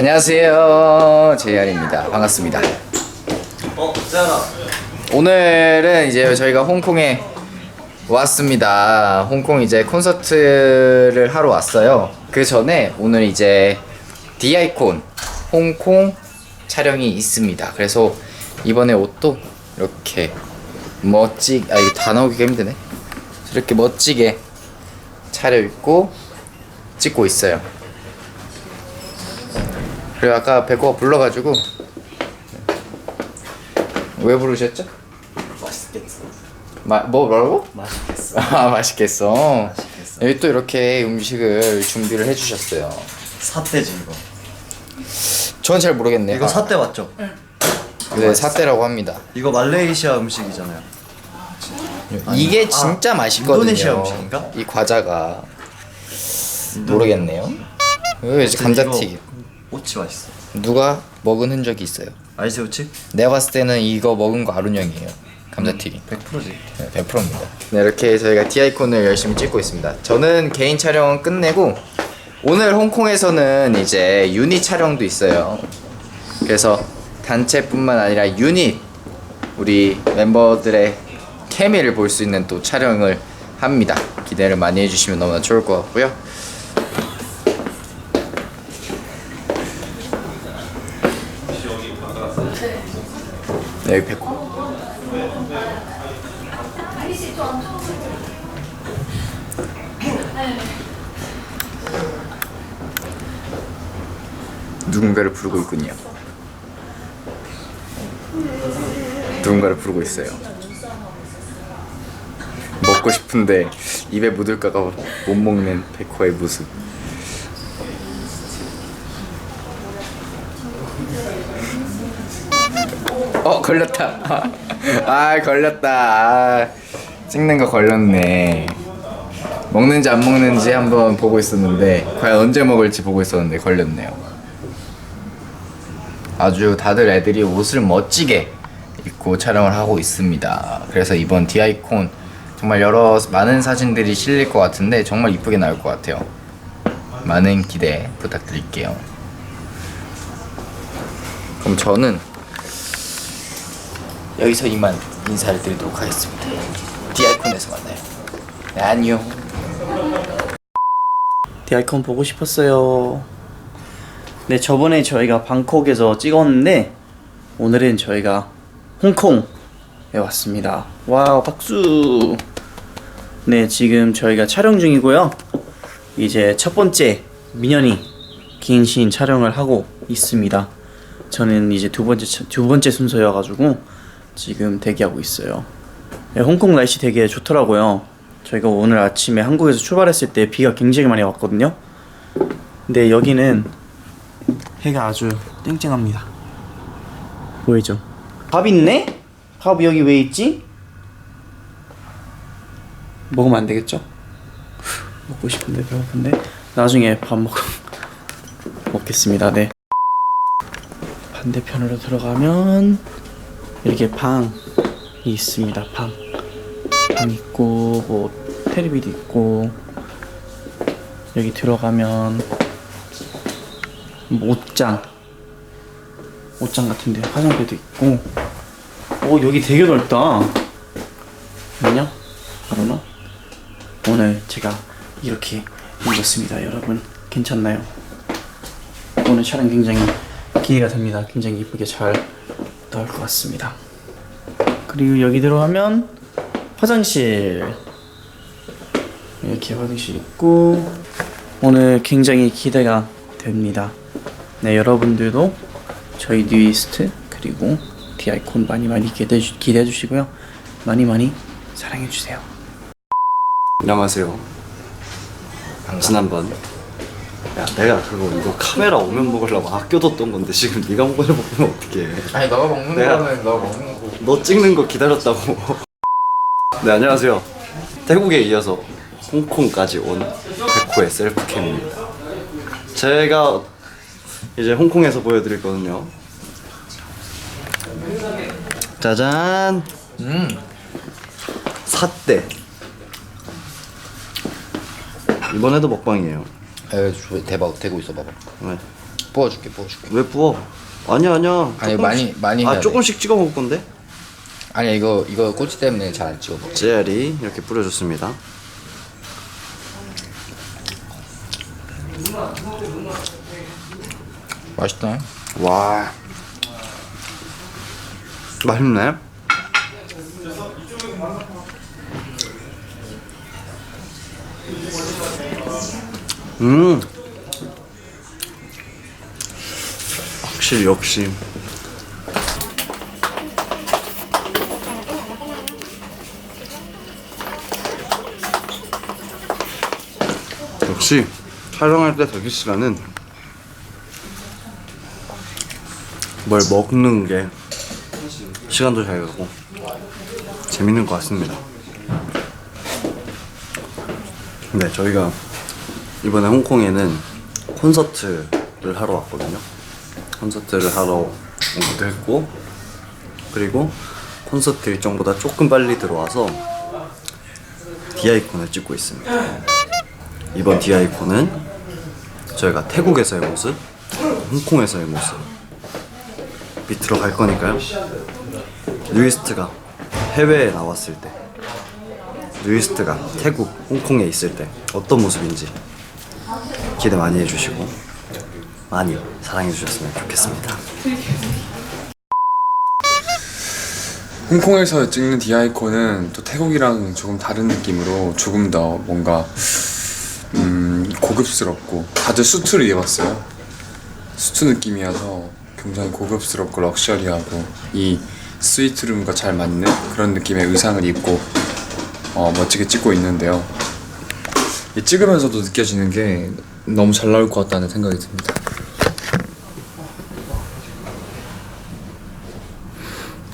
안녕하세요. 제이알입니다. 반갑습니다. 어, 세연아. 오늘은 이제 저희가 홍콩에 왔습니다. 홍콩 이제 콘서트를 하러 왔어요. 그 전에 오늘 이제 디아이콘 홍콩 촬영이 있습니다. 그래서 이번에 옷도 이렇게 멋지 아 이거 다 나오기가 힘드네. 이렇게 멋지게 차려입고 찍고 있어요. 그리고 아까 백호가 불러가지고 왜 부르셨죠? 맛있겠어. 마, 뭐 뭐라고? 맛있겠어. 아 맛있겠어. 맛있겠어. 여기 또 이렇게 음식을 준비를 해주셨어요. 사태지 이거. 전잘 모르겠네요. 이거 사태 맞죠? 네 사태라고 합니다. 이거 말레이시아 음식이잖아요. 이게 아, 진짜 맛있거든요. 인도네시아 음식인가? 이 과자가 모르겠네요. 이거 이제 감자튀김. 오치 맛있어. 누가 먹은 흔적이 있어요. 알지 오치? 내가 봤을 때는 이거 먹은 거 아룬 형이에요. 감자튀김. 100%지. 네, 100%입니다. 네, 이렇게 저희가 디아이콘을 열심히 찍고 있습니다. 저는 개인 촬영은 끝내고 오늘 홍콩에서는 이제 유닛 촬영도 있어요. 그래서 단체뿐만 아니라 유닛 우리 멤버들의 케미를 볼 수 있는 또 촬영을 합니다. 기대를 많이 해주시면 너무나 좋을 것 같고요. 네, 여기 백호. 누군가를 부르고 있군요. 누군가를 부르고 있어요. 먹고 싶은데 입에 묻을까가 못 먹는 백호의 모습. 어 걸렸다. 아 걸렸다. 아, 찍는 거 걸렸네. 먹는지 안 먹는지 한번 보고 있었는데 과연 언제 먹을지 보고 있었는데 걸렸네요. 아주 다들 애들이 옷을 멋지게 입고 촬영을 하고 있습니다. 그래서 이번 디아이콘 정말 여러 많은 사진들이 실릴 것 같은데 정말 이쁘게 나올 것 같아요. 많은 기대 부탁드릴게요. 그럼 저는 여기서 이만 인사를 드리도록 하겠습니다. 디아이콘에서 만나요. 네, 안녕. 디아이콘 보고 싶었어요. 네, 저번에 저희가 방콕에서 찍었는데 오늘은 저희가 홍콩에 왔습니다. 와우, 박수. 네, 지금 저희가 촬영 중이고요. 이제 첫 번째 민현이 긴신 촬영을 하고 있습니다. 저는 이제 두 번째 차- 두 번째 순서여 가지고 지금 대기하고 있어요. 네, 홍콩 날씨 되게 좋더라고요. 저희가 오늘 아침에 한국에서 출발했을 때 비가 굉장히 많이 왔거든요. 근데 여기는 해가 아주 땡땡합니다. 보이죠? 밥 있네? 밥 여기 왜 있지? 먹으면 안 되겠죠? 먹고 싶은데 배고픈데 나중에 밥 먹 먹겠습니다. 네. 반대편으로 들어가면 이렇게 방이 있습니다. 방. 방 있고 뭐 테레비도 있고 여기 들어가면 뭐 옷장. 옷장 같은데 화장대도 있고. 오 여기 되게 넓다. 안녕? 하루나? 오늘 제가 이렇게 입었습니다 여러분. 괜찮나요? 오늘 촬영 굉장히 기대가 됩니다. 굉장히 이쁘게 잘 나올 것 같습니다 그리고 여기 들어가면 화장실 이렇게 화장실 있고 오늘 굉장히 기대가 됩니다. 네 여러분들도 저희 뉴이스트 그리고 디아이콘 많이 많이 기대해, 주, 기대해 주시고요. 많이 많이 사랑해 주세요. 안녕하세요. 지난번 야 내가 그거 이거 카메라 오면 먹으려고 아껴뒀던 건데 지금 네가 먹으려 먹으면 어떡해? 아니 너가 먹는 내가- 거는 너가 먹는 거고. 너 찍는 거 기다렸다고. 네 안녕하세요. 태국에 이어서 홍콩까지 온 백호의 셀프캠입니다. 제가 이제 홍콩에서 보여드릴 거는요. 짜잔! 음. 삿대. 이번에도 먹방이에요 에 대박 되고 있어 봐봐. 네. 부어줄게 부어줄게 왜 부어? 아니야 아니야. 아니, 많이- 많이 해야 아 돼. 조금씩 찍어 먹을 건데. 아니 이거 이거 꼬치 때문에 잘 안 찍어 먹어 젤리 이렇게 뿌려줬습니다. 맛있다 와 맛있네. 음 확실히 역시 역시 촬영할 때 대기 시간은 뭘 먹는 게 시간도 잘 가고 재밌는 것 같습니다. 네, 저희가 이번에 홍콩에는 콘서트를 하러 왔거든요. 콘서트를 하러 오기도 했고, 그리고 콘서트 일정보다 조금 빨리 들어와서 디아이콘을 찍고 있습니다. 이번 디아이콘은 저희가 태국에서의 모습, 홍콩에서의 모습, 밑으로 갈 거니까요. 뉴이스트가 해외에 나왔을 때, 뉴이스트가 태국, 홍콩에 있을 때 어떤 모습인지 기대 많이 해주시고 많이 사랑해 주셨으면 좋겠습니다. 홍콩에서 찍는 디아이콘은 또 태국이랑 조금 다른 느낌으로 조금 더 뭔가 음, 고급스럽고 다들 수트를 입었어요. 수트 느낌이어서 굉장히 고급스럽고 럭셔리하고 이 스위트룸과 잘 맞는 그런 느낌의 의상을 입고 어, 멋지게 찍고 있는데요. 이 찍으면서도 느껴지는 게 너무 잘 나올 것 같다는 생각이 듭니다.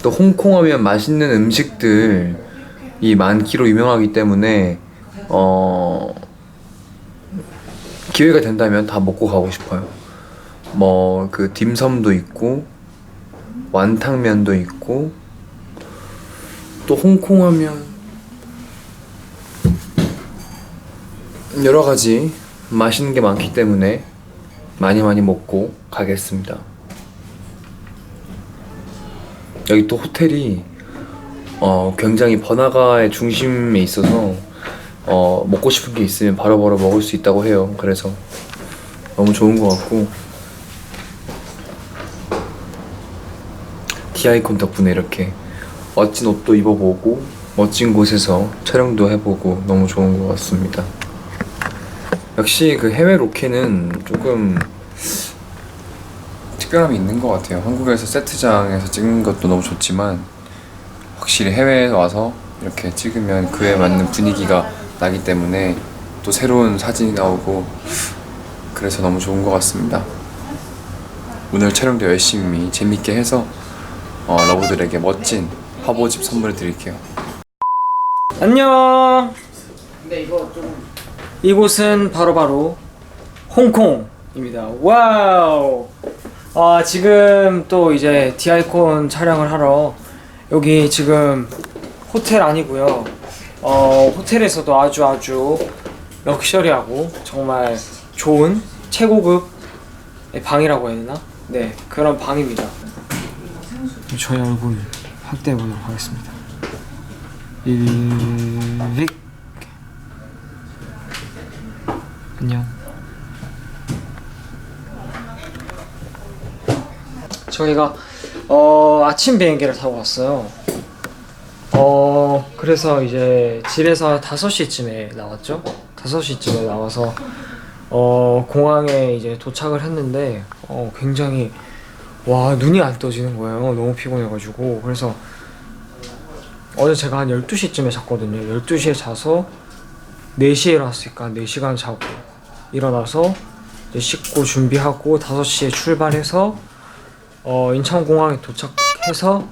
또 홍콩 하면 맛있는 음식들이 많기로 유명하기 때문에 어 기회가 된다면 다 먹고 가고 싶어요. 뭐 그 딤섬도 있고 완탕면도 있고 또 홍콩 하면 여러 가지 맛있는 게 많기 때문에 많이 많이 먹고 가겠습니다. 여기 또 호텔이 어, 굉장히 번화가의 중심에 있어서 어, 먹고 싶은 게 있으면 바로 바로 먹을 수 있다고 해요. 그래서 너무 좋은 것 같고 디아이콘 덕분에 이렇게 멋진 옷도 입어보고 멋진 곳에서 촬영도 해보고 너무 좋은 것 같습니다. 역시 그 해외 로케는 조금 특별함이 있는 것 같아요. 한국에서 세트장에서 찍는 것도 너무 좋지만 확실히 해외에 와서 이렇게 찍으면 그에 맞는 분위기가 나기 때문에 또 새로운 사진이 나오고 그래서 너무 좋은 것 같습니다. 오늘 촬영도 열심히 재밌게 해서 어, 러브들에게 멋진 화보집 선물을 드릴게요. 안녕. 이 곳은 바로 바로 홍콩입니다. 와우. 아 지금 또 이제 디아이콘 촬영을 하러 여기 지금 호텔 아니고요. 어 호텔에서도 아주 아주 럭셔리하고 정말 좋은 최고급의 방이라고 해야 되나? 네 그런 방입니다. 저희 얼굴 확대해 보도록 하겠습니다. 일 안녕 저희가 어 아침 비행기를 타고 왔어요. 어 그래서 이제 집에서 5시쯤에 나왔죠? 5시쯤에 나와서 어 공항에 이제 도착을 했는데 어 굉장히 와 눈이 안 떠지는 거예요. 너무 피곤해 가지고. 그래서 어제 제가 한 12시쯤에 잤거든요. 12시에 자서 4시에 일어났으니까 4시간 자고 일어나서 이제 씻고 준비하고 5시에 출발해서 어, 인천공항에 도착해서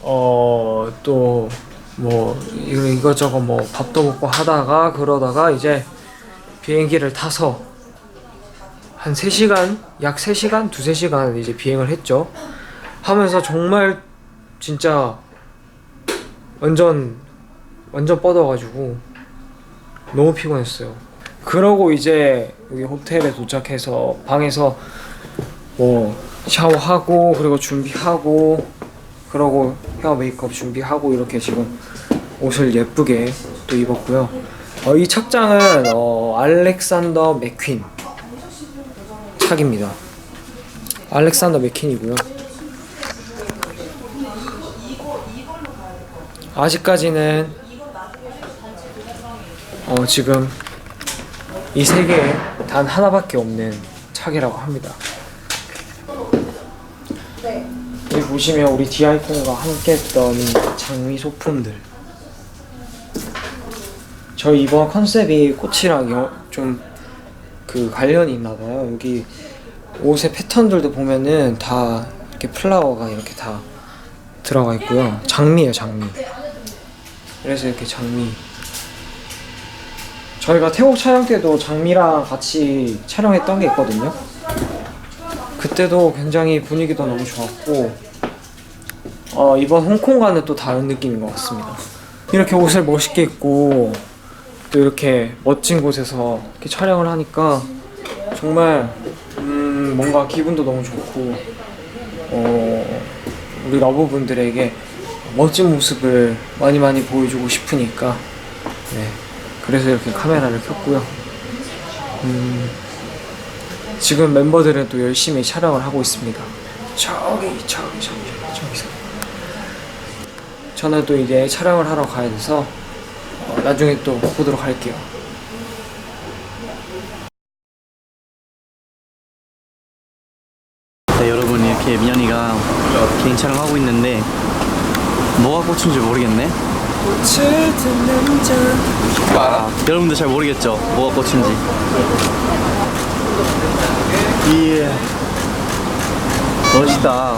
어, 또뭐 이것저것 뭐 밥도 먹고 하다가 그러다가 이제 비행기를 타서 한 3시간, 약 3시간, 두세 시간 이제 비행을 했죠. 하면서 정말 진짜 완전 완전 뻗어가지고 너무 피곤했어요. 그러고 이제 여기 호텔에 도착해서 방에서 뭐 샤워하고 그리고 준비하고 그러고 헤어 메이크업 준비하고 이렇게 지금 옷을 예쁘게 또 입었고요. 어, 이 착장은 어, 알렉산더 맥퀸 착입니다. 알렉산더 맥퀸이고요. 아직까지는 어, 지금 이 세계에 단 하나밖에 없는 착이라고 합니다. 여기 보시면 우리 디아이콘과 함께 했던 장미 소품들. 저희 이번 컨셉이 꽃이랑 좀 그 관련이 있나 봐요. 여기 옷의 패턴들도 보면은 다 이렇게 플라워가 이렇게 다 들어가 있고요. 장미예요, 장미. 그래서 이렇게 장미. 저희가 태국 촬영 때도 장미랑 같이 촬영했던 게 있거든요. 그때도 굉장히 분위기도 너무 좋았고 어, 이번 홍콩과는 또 다른 느낌인 것 같습니다. 이렇게 옷을 멋있게 입고 또 이렇게 멋진 곳에서 이렇게 촬영을 하니까 정말 음, 뭔가 기분도 너무 좋고 어, 우리 러브분들에게 멋진 모습을 많이 많이 보여주고 싶으니까 네 그래서 이렇게 카메라를 켰고요. 음, 지금 멤버들은 또 열심히 촬영을 하고 있습니다. 저기 저기 저기 저기서 저는 또 이제 촬영을 하러 가야 돼서 어, 나중에 또 보도록 할게요. 네, 여러분 이렇게 민현이가 개인 촬영하고 있는데 뭐가 꽃인지 모르겠네. 아, 여러분들 잘 모르겠죠? 뭐가 꽃인지. 예. 멋있다.